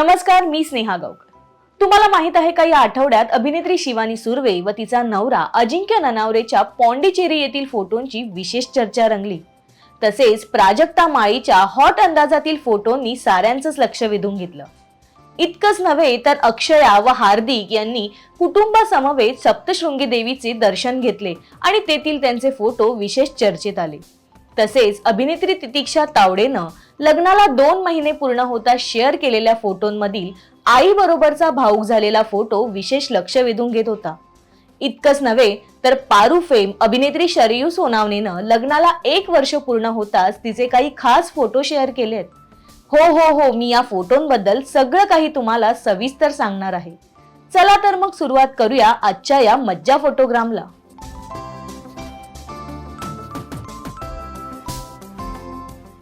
नमस्कार मी स्नेहा गावकर. तुम्हाला माहीत आहे का या आठवड्यात अभिनेत्री शिवानी सुर्वे व तिचा नवरा अजिंक्य ननावरेच्या पॉंडिचेरी येथील फोटोंची विशेष चर्चा रंगली. तसेच प्राजक्ता माळीच्या हॉट अंदाजातील फोटोंनी साऱ्यांचंच लक्ष वेधून घेतलं. इतकंच नव्हे तर अक्षया व हार्दिक यांनी कुटुंबासमवेत सप्तशृंगी देवीचे दर्शन घेतले आणि तेथील त्यांचे फोटो विशेष चर्चेत आले. तसेच अभिनेत्री तितिक्षा तावडेनं लग्नाला दोन महिने पूर्ण होता शेअर केलेल्या फोटोंमधील आई बरोबरचा भाऊक झालेला फोटो विशेष लक्ष वेधून घेत होता. इतकंच नव्हे तर पारू फेम अभिनेत्री शरयू सोनावणेनं लग्नाला एक वर्ष पूर्ण होताच तिचे काही खास फोटो शेअर केले आहेत हो हो हो मी या फोटोंबद्दल सगळं काही तुम्हाला सविस्तर सांगणार आहे. चला तर मग सुरुवात करूया आजच्या या मज्जा फोटोग्रामला.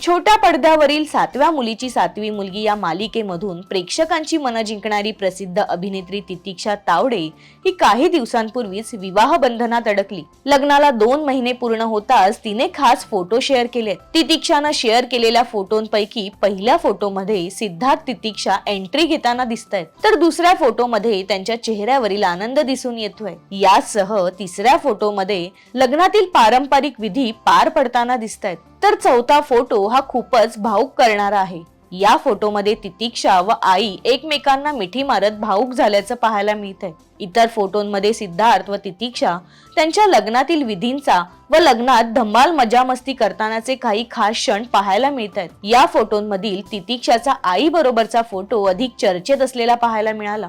छोट्या पडद्यावरील सातव्या मुलीची सातवी मुलगी या मालिकेमधून प्रेक्षकांची मनं जिंकणारी प्रसिद्ध अभिनेत्री तितिक्षा तावडे ही काही दिवसांपूर्वीच विवाह बंधनात अडकली. लग्नाला दोन महिने पूर्ण होताच तिने खास फोटो शेअर केले तितिक्षानं शेअर केलेल्या फोटोंपैकी पहिल्या फोटोमध्ये सिद्धार्थ तितिक्षा एंट्री घेताना दिसत आहेत तर दुसऱ्या फोटोमध्ये त्यांच्या चेहऱ्यावरील आनंद दिसून येतोय. यासह तिसऱ्या फोटोमध्ये लग्नातील पारंपरिक विधी पार पडताना दिसत आहेत तर चौथा फोटो हा खूपच भाऊक करणारा आहे. या फोटोमध्ये तितिक्षा व आई एकमेकांना मिठी मारत भाऊक झाल्याचं पाहायला मिळतंय. इतर फोटोंमध्ये सिद्धार्थ व तितिक्षा त्यांच्या लग्नातील विधींचा व लग्नात धम्माल मजा मस्ती करतानाचे काही खास क्षण पाहायला मिळत आहेत या फोटोंमधील तितिक्षाचा आई बरोबरचा फोटो अधिक चर्चेत असलेला पाहायला मिळाला.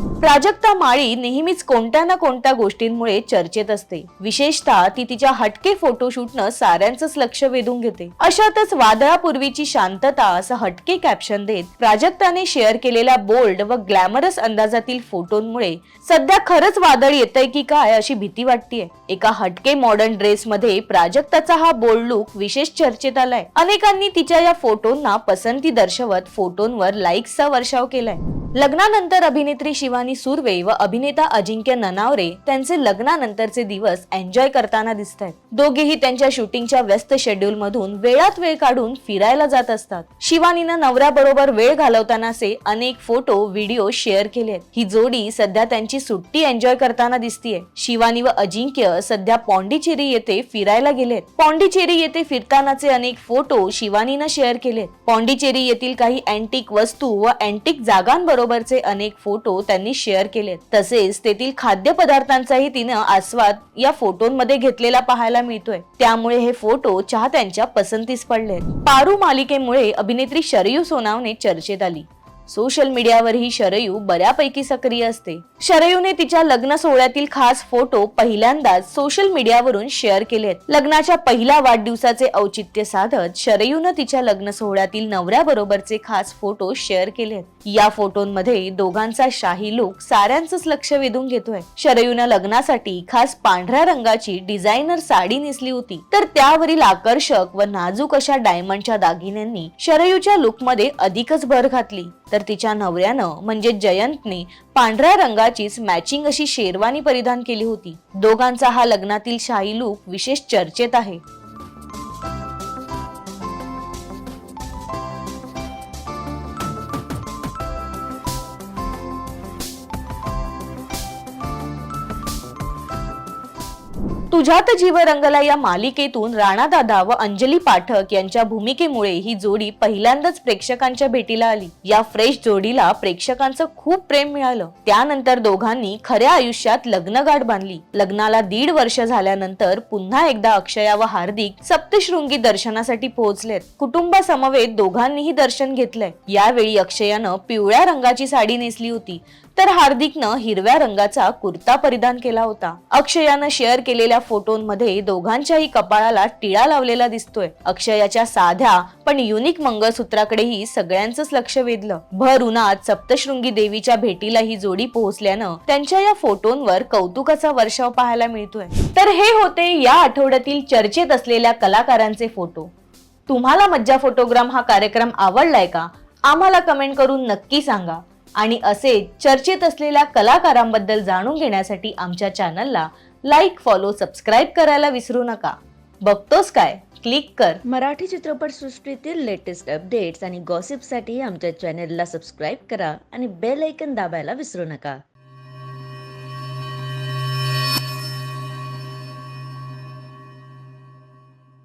प्राजक्ता माळी नेहमीच कोणत्या ना कोणत्या गोष्टींमुळे चर्चेत असते. विशेषतः ती तिच्या हटके फोटोशूटनं साऱ्यांचंच लक्ष वेधून घेते. अशातच वादळापूर्वीची शांतता असं हटके कॅप्शन देत प्राजक्ताने शेअर केलेल्या बोल्ड व ग्लॅमरस अंदाजातील फोटोंमुळे सध्या खरंच वादळ येतंय की काय अशी भीती वाटतेय. एका हटके मॉडर्न ड्रेस मध्ये प्राजक्ताचा हा बोल्ड लुक विशेष चर्चेत आलाय. अनेकांनी तिच्या या फोटोंना पसंती दर्शवत फोटोंवर लाईक्सचा वर्षाव केलाय. लग्नानंतर अभिनेत्री शिवानी सुर्वे व अभिनेता अजिंक्य ननावरे त्यांचे लग्नानंतरचे दिवस एन्जॉय करताना दिसत आहेत दोघेही त्यांच्या शूटिंगच्या व्यस्त शेड्यूल मधून वेळात वेळ काढून फिरायला जात असतात. शिवानीनं नवऱ्याबरोबर वेळ घालवतानाचे अनेक फोटो व्हिडिओ शेअर केले आहेत. ही जोडी सध्या त्यांची सुट्टी एन्जॉय करताना दिसतीये. शिवानी व अजिंक्य सध्या पॉंडिचेरी येथे फिरायला गेलेत. पॉंडिचेरी येथे फिरतानाचे अनेक फोटो शिवानीनं शेअर केलेत. पॉंडिचेरी येथील काही अँटिक वस्तू व अँटिक बरोबरचे अनेक फोटो त्यांनी शेअर केलेत. तसेच तेथील खाद्यपदार्थांचाही तिनं आस्वाद या फोटोंमध्ये घेतलेला पाहायला मिळतोय. त्यामुळे हे फोटो चाहत्यांच्या पसंतीस पडलेत. पारू मालिकेमुळे अभिनेत्री शरयू सोनावणे चर्चेत आली. सोशल मीडियावर ही शरयू बऱ्यापैकी सक्रिय असते. शरयूने तिच्या लग्न सोहळ्यातील खास फोटो पहिल्यांदाच सोशल मीडियावरून शेअर केलेत. लग्नाच्या पहिल्या वाढदिवसाचे औचित्य साधत शरयूनं तिच्या लग्न सोहळ्यातील नवऱ्याबरोबरचे खास फोटो शेअर केलेत. या फोटोंमध्ये दोघांचा शाही लुक साऱ्यांचंच लक्ष वेधून घेतोय. शरयूनं लग्नासाठी खास पांढऱ्या रंगाची डिझायनर साडी नेसली होती. तर त्यावरील आकर्षक व नाजूक अशा डायमंडच्या दागिन्यांनी शरयूच्या लुकमध्ये अधिकच भर घातली. तर तिच्या नवऱ्यानं म्हणजे जयंतने पांढऱ्या रंगाचीच मॅचिंग अशी शेरवानी परिधान केली होती. दोघांचा हा लग्नातील शाही लुक विशेष चर्चेत आहे. तुझ्यात जीव रंगला या मालिकेतून राणा दादा व अंजली पाठक यांच्या भूमिकेमुळे ही जोडी पहिल्यांदाच प्रेक्षकांच्या भेटीला आली. या फ्रेश जोडीला प्रेक्षकांचं खूप प्रेम मिळालं. त्यानंतर दोघांनी खऱ्या आयुष्यात लग्नगाठ बांधली. लग्नाला दीड वर्ष झाल्यानंतर पुन्हा एकदा अक्षया व हार्दिक सप्तशृंगी दर्शनासाठी पोहोचलेत. कुटुंबासमवेत दोघांनीही दर्शन घेतलंय. यावेळी अक्षयानं पिवळ्या रंगाची साडी नेसली होती. तर हार्दिकनं हिरव्या रंगाचा कुर्ता परिधान केला होता. अक्षयानं शेअर केलेल्या फोटोंमध्ये दोघांच्याही कपाळाला टिळा लावलेला दिसतोय. अक्षयाच्या साध्या पण युनिक मंगळसूत्राकडेही सगळ्यांचंच लक्ष वेधलं. भर उन्हात सप्तशृंगी देवीच्या भेटीला ही जोडी पोहोचल्यानं त्यांच्या या फोटोंवर कौतुकाचा वर्षाव पाहायला मिळतोय. तर हे होते या आठवड्यातील चर्चेत असलेल्या कलाकारांचे फोटो. तुम्हाला मज्जा फोटोग्राम हा कार्यक्रम आवडलाय का? आम्हाला कमेंट करून नक्की सांगा. आणि असे चर्चेत असलेल्या कलाकारांबद्दल जाणून घेण्यासाठी आमच्या चॅनलला लाईक फॉलो सबस्क्राईब करायला विसरू नका. बघतोस काय? क्लिक कर. मराठी चित्रपटसृष्टीतील लेटेस्ट अपडेट्स आणि गॉसिपसाठी आमच्या चॅनेलला सबस्क्राईब करा आणि बेल ऐकन दाबायला विसरू नका.